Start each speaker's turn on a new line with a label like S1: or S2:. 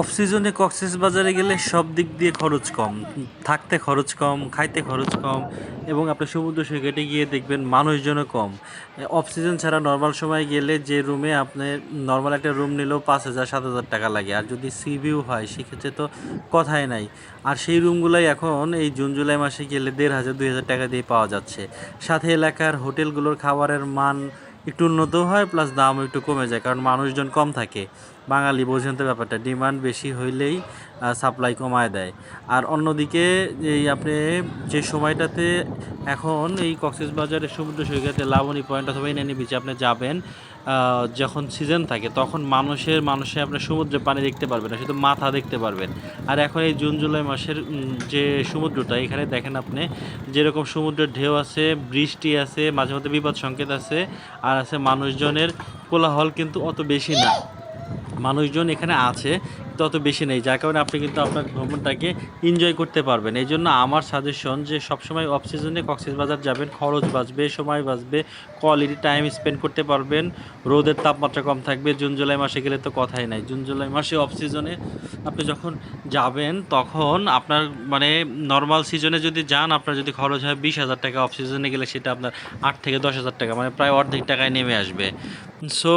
S1: Of সিজনে কক্সেস বাজারে গেলে সব দিক দিয়ে খরচ কম। থাকতে খরচ কম, খাইতে খরচ কম এবং আপনি সমুদ্র সৈকতে গিয়ে দেখবেন মানুষজনও কম। অফ সিজন ছাড়া নর্মাল সময় গেলে যে রুমে আপনি নর্মাল একটা রুম নিলেও পাঁচ হাজার, সাত হাজার টাকা লাগে। আর যদি সি ভিউ হয়, সেক্ষেত্রে তো কথাই নাই। আর সেই রুমগুলাই এখন এই জুন, জুলাই মাসে গেলে দেড় হাজার, দুই হাজার টাকা দিয়ে পাওয়া যাচ্ছে। সাথে এলাকার হোটেলগুলোর খাবারের মান একটু উন্নত হয় প্লাস দামও একটু কমে যায়, কারণ মানুষজন কম থাকে। বাঙালি বোঝেন তো ব্যাপারটা ডিমান্ড বেশি হইলেই সাপ্লাই কমায় দেয়। আর অন্যদিকে, এই আপনি যে সময়টাতে এখন এই কক্সেস বাজারে সমুদ্র সৈকতে লাবণী পয়েন্ট অথবা ইনানি বিচে আপনি যাবেন যখন সিজন থাকে, তখন মানুষের, মানুষে আপনি সমুদ্রে পানি দেখতে পারবেন না, শুধু মাথা দেখতে পারবেন। আর এখন এই জুন, জুলাই মাসের যে সমুদ্রটা, এখানে দেখেন আপনি, যেরকম সমুদ্রের ঢেউ আছে, বৃষ্টি আছে, মাঝে মধ্যে বিপদ সংকেত আছে, আর আছে মানুষজনের কোলাহল কিন্তু অত বেশি না। মানুষজন এখানে আছে, তত বেশি নেই। যার কারণে আপনি কিন্তু আপনার ভ্রমণটাকে এনজয় করতে পারবেন। এই জন্য আমার সাজেশন যে সবসময় অফ সিজনে কক্সবাজার যাবেন, খরচ বাঁচবে, সময় বাঁচবে কোয়ালিটি টাইম স্পেন্ড করতে পারবেন, রোদের তাপমাত্রা কম থাকবে, জুন, জুলাই মাসে গেলে তো কথাই নাই। জুন, জুলাই মাসে অফ সিজনে আপনি যখন যাবেন, তখন আপনার মানে নর্মাল সিজনে যদি যান, আপনার যদি খরচ হয় বিশ হাজার টাকা অফ সিজনে গেলে সেটা আপনার আট থেকে দশ হাজার টাকা মানে প্রায় অর্ধেক টাকায় নেমে আসবে। সো